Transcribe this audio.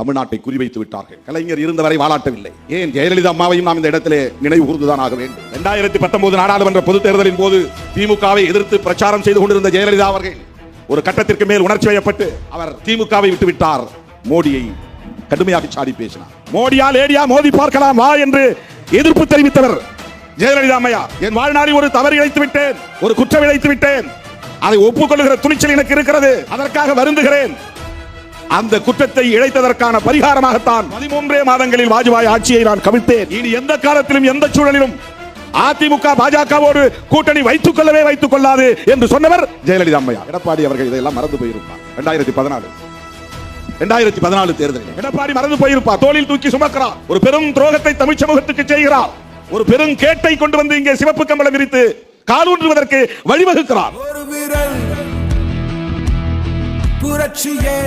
தமிழ்நாட்டை குறிவைத்து விட்டார்கள். கலைஞர் இருந்தவரை வாழாட்டவில்லை. ஏன் ஜெயலலிதா அம்மாவையும் நாம் இந்த இடத்திலே நினைவு கூர்ந்துதான் ஆக வேண்டும்? இரண்டாயிரத்தி பத்தொன்பது நாடாளுமன்ற பொதுத் தேர்தலின் போது திமுகவை எதிர்த்து பிரச்சாரம் செய்து கொண்டிருந்த ஜெயலலிதா அவர்கள் ஒரு கட்டத்திற்கு மேல் உணர்ச்சி வயப்பட்டு அவர் திமுகவை விட்டு விட்டார் மோடியை கடுமையாக சாடி பேசினார். மோடியா லேடியா மோதி பார்க்கலாம் வா என்று எதிர்ப்பு தெரிவித்தவர் ஜெயலலிதா அம்மையா. என் வாழ்நாளில் ஒரு தவறு இழைத்து விட்டேன் ஒரு குற்றம் இழைத்து விட்டேன். அதை ஒப்புக்கொள்ளுகிற துணிச்சல் எனக்கு இருக்கிறது. அதற்காக வருந்துகிறேன். அந்த குற்றத்தை இழைத்ததற்கான பரிகாரமாகத்தான் பதிமூன்றே மாதங்களில் வாஜ்பாய் ஆட்சியை நான் கவிழ்த்தேன். இனி எந்த காலத்திலும் எந்த சூழலிலும் அதிமுக பாஜகவோடு கூட்டணி வைத்துக் கொள்ளவே வைத்துக் கொள்ளாது என்று சொன்னவர் ஜெயலலிதா அம்மையா. எடப்பாடி அவர்கள் இதையெல்லாம் மறந்து போயிருப்பார் இரண்டாயிரத்தி பதினாலு. இரண்டாயிரத்தி பதினாலு தேர்தலில். எடப்பாடி மறந்து போயிருப்பார் தோளில் தூக்கி சுமக்கிறார் ஒரு பெரும் துரோகத்தை தமிழ் சமூகத்துக்கு செய்கிறார் ஒரு பெரும் கேட்டை கொண்டு வந்து இங்கே சிவப்பு கம்பளம் விரித்து காலூன்றுவதற்கு வழிவகுக்கிறார். புரட்சியே.